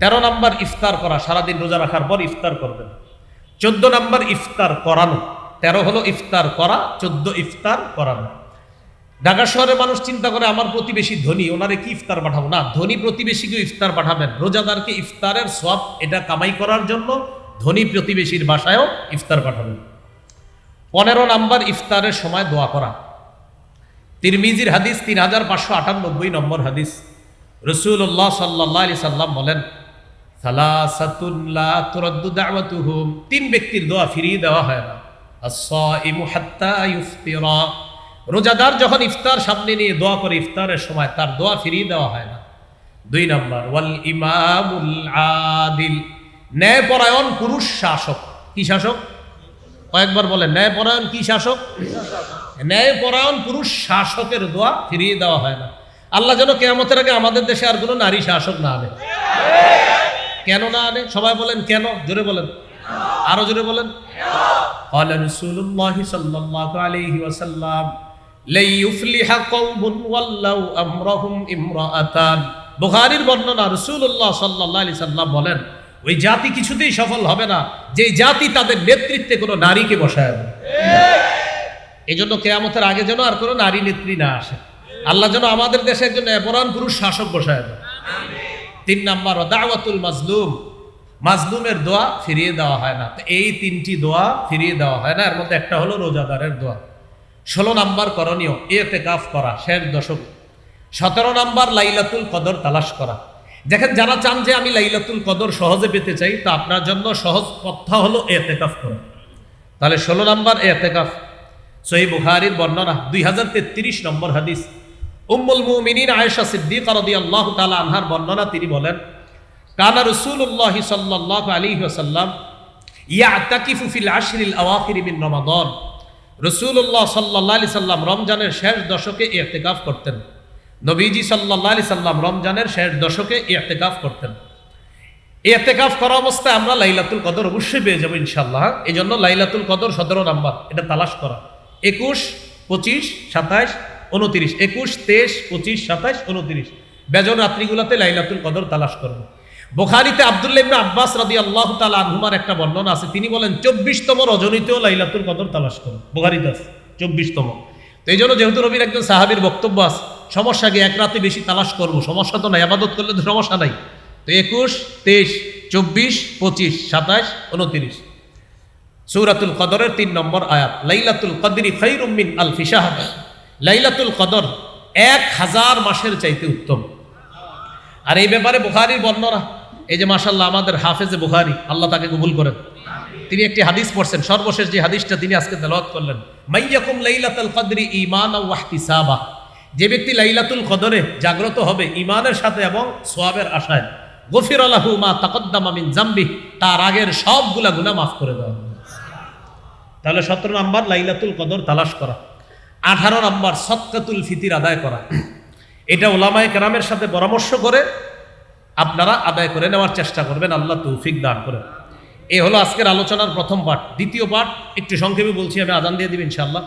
তেরো নাম্বার ইফতার করা, সারাদিন রোজা রাখার পর ইফতার করবেন। চোদ্দ নাম্বার ইফতার করানো, তেরো হলো ইফতার করা, চোদ্দ ইফতার করানো। ঢাকা শহরে মানুষ চিন্তা করে, আমার প্রতিবেশী ধনী, ওনারে কি ইফতার পাঠাবো? না, ধনী প্রতিবেশীকে ইফতার পাঠাবেন। রোজাদারকে ইফতারের সব এটা কামাই করার জন্য ধনী প্রতিবেশীর বাসায়ও ইফতার পাঠাবেন। পনেরো নাম্বার ইফতারের সময় দোয়া করা। তিরমিজির হাদিস তিন হাজার পাঁচশো আটানব্বই নম্বর হাদিস। রসুল্লাহ সাল্লাহ আলি সাল্লাম বলেন তিন ব্যক্তির দোয়া ফিরিয়ে দেওয়া হয় না। রোজাদার যখন ইফতার সামনে নিয়ে দোয়া করে ইফতারের সময় তার দোয়া ফিরিয়ে দেওয়া হয় না। দুই নম্বর, ওয়াল ইমামুল ন্যায়পরায়ণ পুরুষ শাসক। কি শাসক? কয়েকবার বলেন, ন্যায়পরায়ণ কি শাসক? ন্যায়পরায়ণ পুরুষ শাসকের দোয়া ফিরিয়ে দেওয়া হয় না। আল্লাহ যেন কেয়ামতের আগে আমাদের দেশে আর কোনো নারী শাসক না আনে। কেন না আনে সবাই বলেন কেন জোরে বলেন আরো জোরে বলেন قال رسول الله صلى الله عليه وسلم لن يفلح قوم ولوا امرهم امرأتان বুখারীর বর্ণনা রাসূলুল্লাহ সাল্লাল্লাহু আলাইহি সাল্লাম বলেন ওই জাতি কিছুতেই সফল হবে না যে জাতি তাদের নেতৃত্বে কোনো নারীকে বসায় না এই জন্য কেয়ামতের আগে যেন আর কোনো নারী নেত্রী না আসে আল্লাহ যেন আমাদের দেশে একজন অপরাণ পুরুষ শাসক বসায় দেয় তিন নাম্বার দাওয়াতুল মাজলুম। মাজলুমের দোয়া ফিরিয়ে দেওয়া হয় না। তো এই তিনটি দোয়া ফিরিয়ে দেওয়া হয় না। এর মধ্যে একটা হলো রোজাদারের দোয়া। ষোলো নাম্বার করণীয় এতে কাফ করা, শেষ দশক। সতেরো নাম্বার, লাইলাতুল কদর তালাশ করা। দেখেন, যারা চান যে আমি লাইলাতুল কদর সহজে পেতে চাই, তা আপনার জন্য সহজ পথা হলো এতে কাফ করা। তাহলে ষোলো নাম্বার এতে কাফ সহি বুখারির বর্ণনা, দুই হাজার তেত্রিশ নম্বর হাদিস। উম্মুল মুমিনিন আয়েশা সিদ্দিক রাদিয়াল্লাহু তাআলা আনহার বর্ণনা তিনি বলেন, কানা রাসূলুল্লাহ সাল্লাল্লাহু আলাইহি ওয়াসাল্লাম ইয়াতাকিফু ফিল আশরিল আওয়াখির মিন রমাদান। রাসূলুল্লাহ সাল্লাল্লাহু আলাইহি সাল্লাম রমজানের শেষ দশকে ইতিকাফ করতেন। নবীজি সাল্লাল্লাহু আলাইহি সাল্লাম রমজানের শেষ দশকে ইতিকাফ করতেন। এতেকাফ করা অবস্থায় আমরা লাইলাতুল কদর অবশ্যই পেয়ে যাব ইনশাল্লাহ এই জন্য লাইলাতুল কদর সতেরো নাম্বার, এটা তালাশ করা। একুশ, পঁচিশ সাতাইশ উনত্রিশ, একুশ, তেইশ, পঁচিশ সাতাইশ উনত্রিশ। বেজন রাত্রিগুলোতে লাইলাতুল কদর তালাশ করব। বোখারিতে আবদুল্লাহ ইবনে আব্বাস রাদি আল্লাহ তালা আনহুমার একটা বর্ণনা আছে। তিনি বলেন, চব্বিশতম রজনীতেও লাইলাতুল কদর তালাশ করো। বোখারিতে আছে, চব্বিশতম। তো এই জন্য যেহেতু রবির একজন সাহাবির বক্তব্য আছে, সমস্যা কি, এক রাতে বেশি তালাশ করব? সমস্যা তো নাই, আবাদত করলে তো সমস্যা নাই। তো একুশ, তেইশ, চব্বিশ, পঁচিশ, সাতাশ, উনত্রিশ। সৌরাতুল কদরের তিন নম্বর আয়াত, লাইলাতুল কদরি খৈরুমিন আল ফিসাহাদ লাইলাতুল কদর এক হাজার মাসের চাইতে উত্তম। আর এই ব্যাপারে বুখারির বর্ণনা, এই যে মাসাল্লাহ আমাদের হাফেজে বুখারি, আল্লাহ তাকে কবুল করেন। তিনি একটি হাদিস পড়ছেন, সর্বশেষ যে হাদিসটা তিনি আজকে তেলাওয়াত করলেন, মাইয়াকুম লাইলাতুল কদরি ঈমান ওয়া ইহতিসাবা যে ব্যক্তি লাইলাতুল কদরে জাগ্রত হবে ইমানের সাথে এবং সোয়াবের আশায় গফির আলাহু মা তাকদ্দামা মিন জাম্বি তার আগের সবগুলা গুনাহ মাফ করে দেওয়া হবে। তাহলে সতেরো নাম্বার, লাইলাতুল কদর তালাশ করা। আঠারো নম্বর সৎকাতুল ফিতির আদায় করা। এটা ওলামায় কেরামের সাথে পরামর্শ করে আপনারা আদায় করে নেওয়ার চেষ্টা করবেন, আল্লাহ তৌফিক দান করে এ হলো আজকের আলোচনার প্রথম পাঠ। দ্বিতীয় পাঠ, একটু সংক্ষেপে বলছি, আমি আদান দিয়ে দিব ইনশাআল্লাহ।